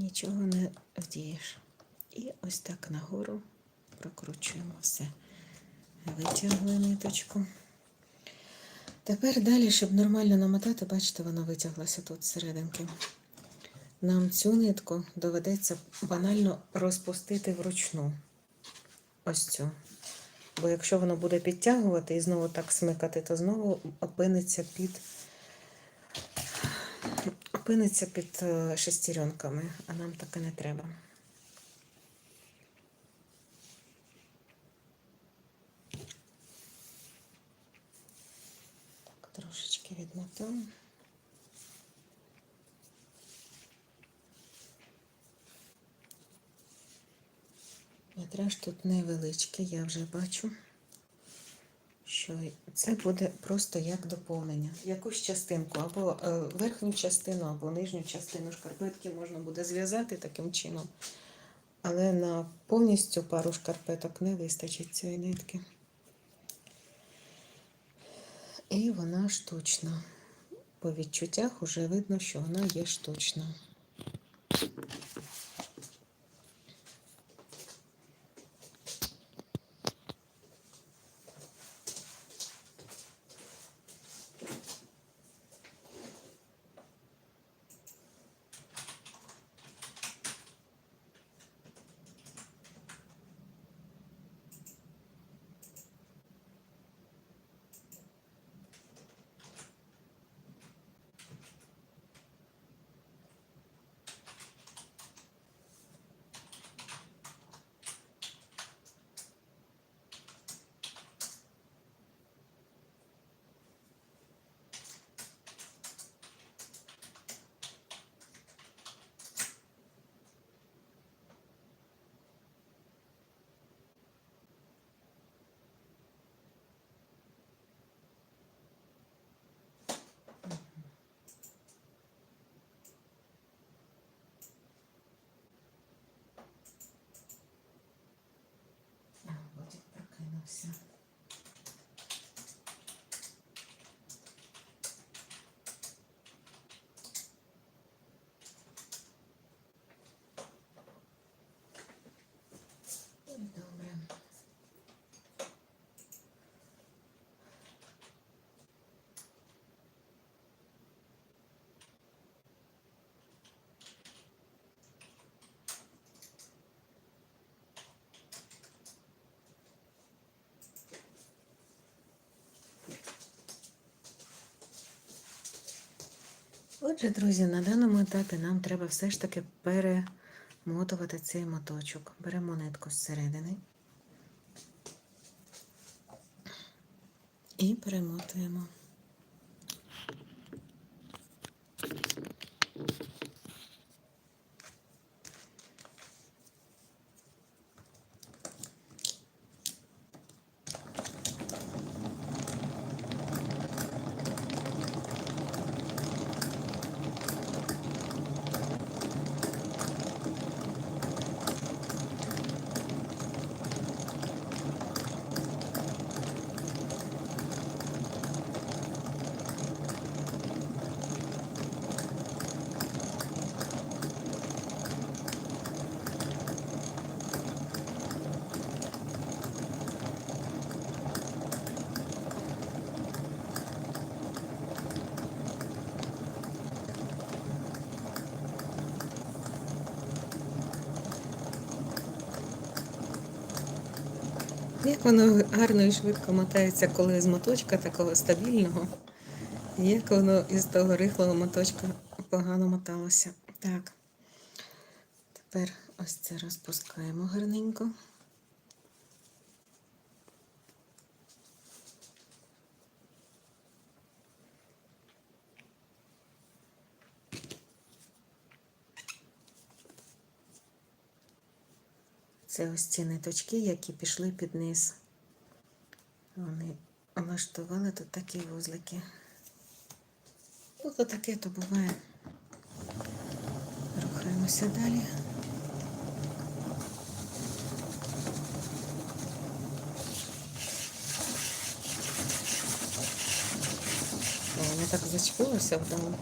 нічого не вдієш. І ось так нагору прокручуємо все. Витягли ниточку. Тепер далі, щоб нормально намотати, бачите, воно витяглося тут зсерединки. Нам цю нитку доведеться банально розпустити вручну. Ось цю. Бо якщо воно буде підтягувати і знову так смикати, то знову опиниться під, опиниться під е, шестеренками, а нам таке не треба. Так, трошечки відмотаємо. Метраж тут невеличкий, я вже бачу, що це буде просто як доповнення. Якусь частинку, або е, верхню частину, або нижню частину шкарпетки можна буде зв'язати таким чином. Але на повністю пару шкарпеток не вистачить цієї нитки. І вона штучна. По відчуттях вже видно, що вона є штучна. А, Владик прокинувся. Отже, друзі, на даному етапі нам треба все ж таки перемотувати цей моточок. Беремо нитку зсередини і перемотуємо. Як воно гарно і швидко мотається, коли з моточка такого стабільного, як воно із того рихлого моточка погано моталося. Так, тепер ось це розпускаємо гарненько. Це ось ці ниточки, які пішли під низ. Вони влаштували тут такі вузлики. Ну, то таке то буває. Рухаємося далі. О, Воно так зачепилося вдало.